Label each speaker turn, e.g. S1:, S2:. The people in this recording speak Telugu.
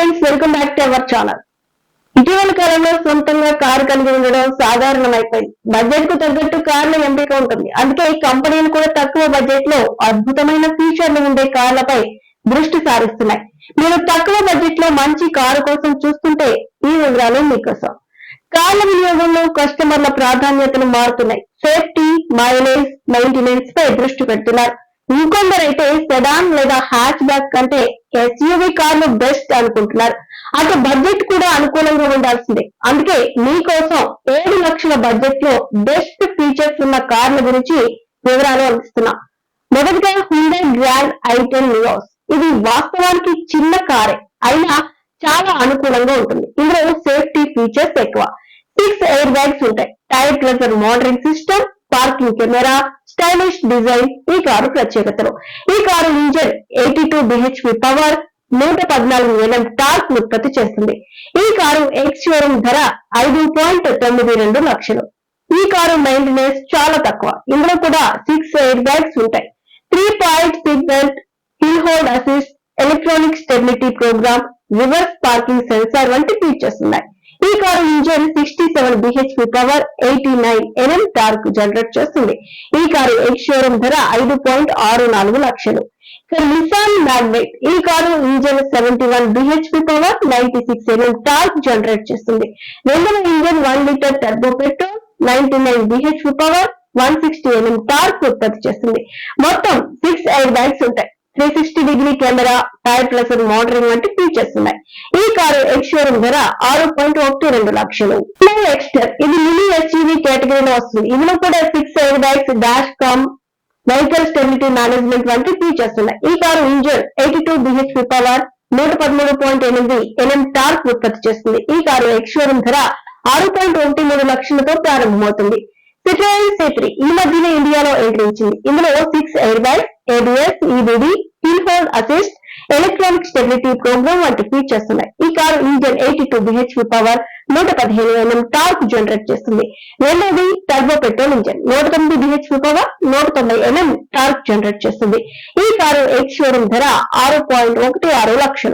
S1: Friends welcome back to our channel ఇటీవల కాలంలో సొంతంగా కారు కలిగి ఉండడం సాధారణమైపోయింది. బడ్జెట్కు తగ్గట్టు కార్ల ఎంపిక ఉంటుంది. అందుకే ఈ కంపెనీలు కూడా తక్కువ బడ్జెట్లో అద్భుతమైన ఫీచర్లు ఉండే కార్లపై దృష్టి సారిస్తున్నాయి. మీరు తక్కువ బడ్జెట్లో మంచి కారు కోసం చూస్తుంటే ఈ వివరాలు మీకోసం. కార్ల వినియోగంలో కస్టమర్ల ప్రాధాన్యతలు మారుతున్నాయి. సేఫ్టీ మైలేజ్ మెయింటెనెన్స్ పై దృష్టి పెడుతున్నారు. ఇంకొందరైతే సెడాన్ లేదా హ్యాచ్ బ్యాక్ కంటే ఎస్యూవి కార్లు బెస్ట్ అనుకుంటున్నారు. అటు బడ్జెట్ కూడా అనుకూలంగా ఉండాల్సిందే. అందుకే మీకోసం ఏడు లక్షల బడ్జెట్లో బెస్ట్ ఫీచర్స్ ఉన్న కార్ల గురించి వివరాలు అందిస్తున్నా. మొదటిగా హుండే గ్రాండ్ ఐటెన్ నియోస్ ఇది వాస్తవానికి చిన్న కారే అయినా చాలా అనుకూలంగా ఉంటుంది. ఇందులో సేఫ్టీ ఫీచర్స్ ఎక్కువ. సిక్స్ ఎయిర్ బ్యాగ్స్ ఉంటాయి. Tyre pressure monitoring system parking camera stylish design ఈ కారు ప్రత్యేకతలు. ఈ car engine eighty two BHP power నూట పద్నాలుగు వేలం టార్క్ ఉత్పత్తి చేస్తుంది. ఈ కారు ఎక్స్ షోరూమ్ ధర ఐదు పాయింట్ తొమ్మిది రెండు లక్షలు. ఈ కారు మెయింటెనెన్స్ చాలా తక్కువ. ఇందులో కూడా సిక్స్ ఎయిర్ బ్యాగ్స్ ఉంటాయి. Three point six belt hill hold assist electronic stability programme reverse parking sensor వంటి ఫీచర్స్ ఉన్నాయి. ఈ car engine sixty seven BHP power eighty nine Nm torque generate చేస్తుంది. ఈ కారు ఎక్స్ షోరూమ్ ధర ఐదు పాయింట్ ఆరు నాలుగు లక్షలు. నిసాన్ మ్యాగ్నెట్ ఈ car engine seventy one BHP power ninety six Nm torque generate చేస్తుంది. రెండవ engine one litre turbo petrol ninety nine BHP power one sixty Nm torque ఉత్పత్తి చేస్తుంది. మొత్తం సిక్స్ ఎయిర్ బ్యాగ్స్ ఉంటాయి. Three sixty degree camera tyre plus monitoring వంటి ఫీచర్స్ ఉన్నాయి. ఈ కారు ఎక్స్ షోరూమ్ ధర ఆరు పాయింట్ ఒకటి రెండు లక్షలు. ఎక్స్టర్ ఇది మినీ ఎస్యూవీ కేటగిరీలో వస్తుంది. ఇందులో కూడా six airbags dash cam vehicle stability management వంటి ఫీచర్స్ ఉన్నాయి. ఈ car engine eighty two BHP power నూట పదమూడు పాయింట్ ఎనిమిది ఎన్ఎం టార్క్ ఉత్పత్తి చేస్తుంది. ఈ కారు ఎక్స్ షోరూమ్ ధర ఆరు పాయింట్ ఒకటి మూడు లక్షలతో ప్రారంభమవుతుంది. సిట్రోయిన్ సి ఈ మధ్యనే ఇండియాలో ఎంట్రీ ఇచ్చింది. ఇందులో six airbags ABS EBD hill hold assist electronic stability programme వంటి ఫీచర్స్ ఉన్నాయి. ఈ car engine eighty two BHP power నూట పదిహేను ఎంఎం టార్క్ జనరేట్ చేస్తుంది. రెండవది టర్బో పెట్రోల్ ఇంజన్ నూట తొమ్మిది బిహెచ్పి పవర్ నూట తొంభై ఎంఎం టార్క్ జనరేట్ చేస్తుంది. ఈ కారు ఎక్స్ షోరూమ్ ధర ఆరు పాయింట్ ఒకటి ఆరు లక్షలు.